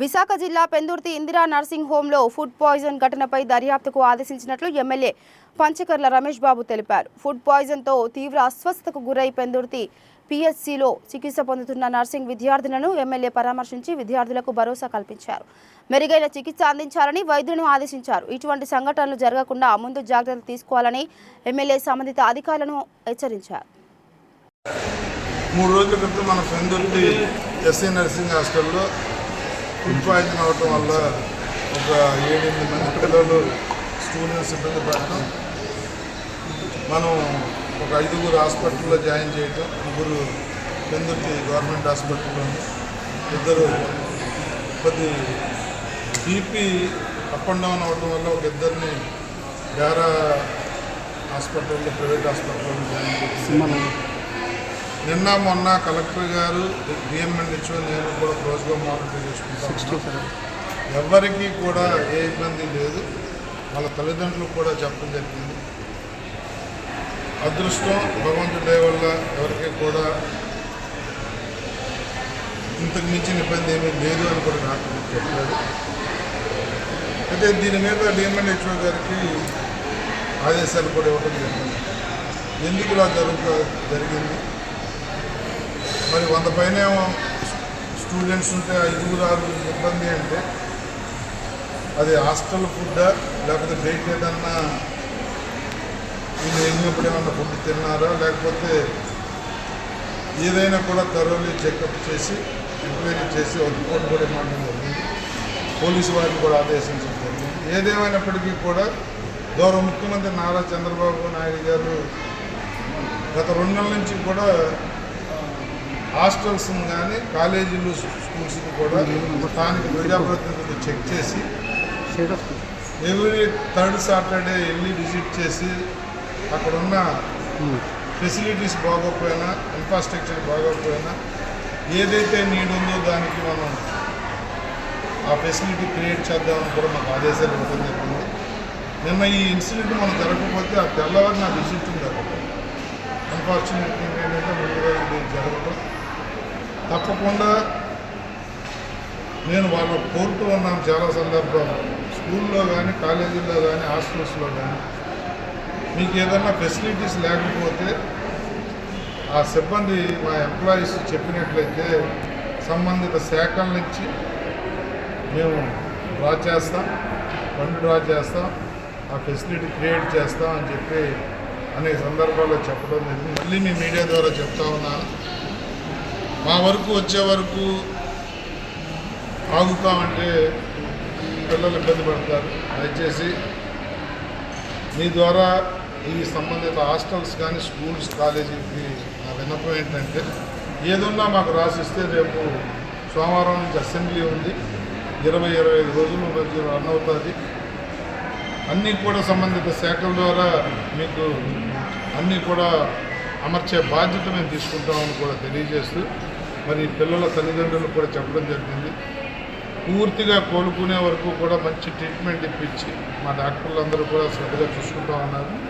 విశాఖ జిల్లా పెందుర్తి ఇందిరా నర్సింగ్ హోంలో food poison ఘటనపై దర్యాప్తుకు ఆదేశించినట్లు ఎమ్మెల్యే పంచకర్ల రమేష్ బాబు తెలిపారు. ఫుడ్ పాయిజన్తో తీవ్ర అస్వస్థతకు గురై పెందుర్తి పిఎస్సిలో చికిత్స పొందుతున్న నర్సింగ్ విద్యార్థులను ఎమ్మెల్యే పరామర్శించి విద్యార్థులకు భరోసా కల్పించారు. మెరుగైన చికిత్స అందించాలని వైద్యులను ఆదేశించారు. ఇటువంటి సంఘటనలు జరగకుండా ముందు జాగ్రత్తలు తీసుకోవాలని ఎమ్మెల్యే సంబంధిత అధికారులను హెచ్చరించారు. మూడు రోజుల క్రితం మన పెందుర్తి ఎస్సీ నర్సింగ్ హాస్టల్లో ఫుడ్ పాయింట్ అవటం వల్ల ఒక ఏడెనిమిది మంది పిల్లలు స్టూడెంట్స్ ఇబ్బంది పడటం. మనం ఒక ఐదుగురు హాస్పిటల్లో జాయిన్ చేయటం ముగ్గురు పెందుర్తి గవర్నమెంట్ హాస్పిటల్లో ఇద్దరు కొద్ది బీపీ అప్ అండ్ డౌన్ అవడం వల్ల ఒక ఇద్దరిని వేరే హాస్పిటల్లో ప్రైవేట్ హాస్పిటల్లో జాయిన్ చేసి నిన్న మొన్న కలెక్టర్ గారు డిఎంఎన్హెచ్ఓ నేను కూడా క్లోజ్గా మానిటర్ చేసుకుంటాను ఎవరికి కూడా ఏ ఇబ్బంది లేదు. వాళ్ళ తల్లిదండ్రులకు కూడా చెప్పడం జరిగింది. అదృష్టం భగవంతుడి వల్ల ఎవరికి కూడా ఇంతకు మించిన ఇబ్బంది ఏమీ లేదు అని కూడా నాకు చెప్పారు అయితే దీని మీద డిఎంఎన్హెచ్ఓ గారికి ఆదేశాలు కూడా ఇవ్వడం జరిగింది. ఎందుకు ఇలా జరుగుతా జరిగింది? మరి వంద పైన స్టూడెంట్స్ ఉంటే ఐదుగురు ఆరు ఇబ్బంది అంటే అది హాస్టల్ ఫుడ్డా లేకపోతే బయట ఏదన్నా వీళ్ళు వెళ్ళినప్పుడు ఏమన్నా ఫుడ్ తిన్నారా? లేకపోతే ఏదైనా కూడా థరోలీ చెకప్ చేసి ఎంక్వైరీ చేసి ఒక రిపోర్ట్ కూడా ఇవ్వడం జరిగింది. పోలీసు వారిని కూడా ఆదేశించడం జరిగింది. ఏదేమైనప్పటికీ కూడా గౌరవ ముఖ్యమంత్రి నారా చంద్రబాబు నాయుడు గారు గత రెండు నెలల నుంచి కూడా హాస్టల్స్ కానీ కాలేజీలు స్కూల్స్ని కూడా స్థానిక ప్రజాప్రతినిధులు చెక్ చేసి ఎవ్రీ థర్డ్ సాటర్డే వెళ్ళి విజిట్ చేసి అక్కడ ఉన్న ఫెసిలిటీస్ బాగోకపోయినా ఇన్ఫ్రాస్ట్రక్చర్ బాగోకపోయినా ఏదైతే నీడ్ ఉందో దానికి మనం ఆ ఫెసిలిటీ క్రియేట్ చేద్దామని కూడా మాకు ఆదేశాలు ఇవ్వడం జరిగింది. నిన్న ఈ ఇన్సిడెంట్ మనం జరగకపోతే ఆ తెల్లవారు నా విజిట్ ఉంది అక్కడ అన్ఫార్చునేట్ ఏంటంటే ముందుగా ఇది జరగడం తప్పకుండా నేను వాళ్ళు కోరుతూ ఉన్నాను చాలా సందర్భాలు స్కూల్లో కానీ కాలేజీల్లో కానీ హాస్టల్స్లో కానీ మీకు ఏదన్నా ఫెసిలిటీస్ లేకపోతే ఆ సిబ్బంది మా ఎంప్లాయీస్ చెప్పినట్లయితే సంబంధిత శాఖల నుంచి మేము డ్రా చేస్తాం ఫండ్ డ్రా చేస్తాం ఆ ఫెసిలిటీ క్రియేట్ చేస్తాం అని చెప్పి అనేక సందర్భాల్లో చెప్పడం జరిగింది. మళ్ళీ మీ మీడియా ద్వారా చెప్తా ఉన్నాను మా వరకు వచ్చే వరకు ఆగుతామంటే పిల్లలు ఇబ్బంది పడతారు. దయచేసి మీ ద్వారా ఈ సంబంధిత హాస్టల్స్ కానీ స్కూల్స్ కాలేజీకి నా విన్నపం ఏంటంటే ఏదున్నా మాకు రాసిస్తే రేపు సోమవారం నుంచి అసెంబ్లీ ఉంది. ఇరవై ఇరవై ఐదు రోజులు మధ్య రన్ అవుతుంది. అన్నీ కూడా సంబంధిత శాఖల ద్వారా మీకు అన్నీ కూడా అమర్చే బాధ్యత మేము తీసుకుంటామని కూడా తెలియజేస్తూ మరి పిల్లల తల్లిదండ్రులు కూడా చెప్పడం జరిగింది. పూర్తిగా కోలుకునే వరకు కూడా మంచి ట్రీట్మెంట్ ఇప్పించి మా డాక్టర్లు అందరూ కూడా శ్రద్ధగా చూసుకుంటూ ఉన్నారు.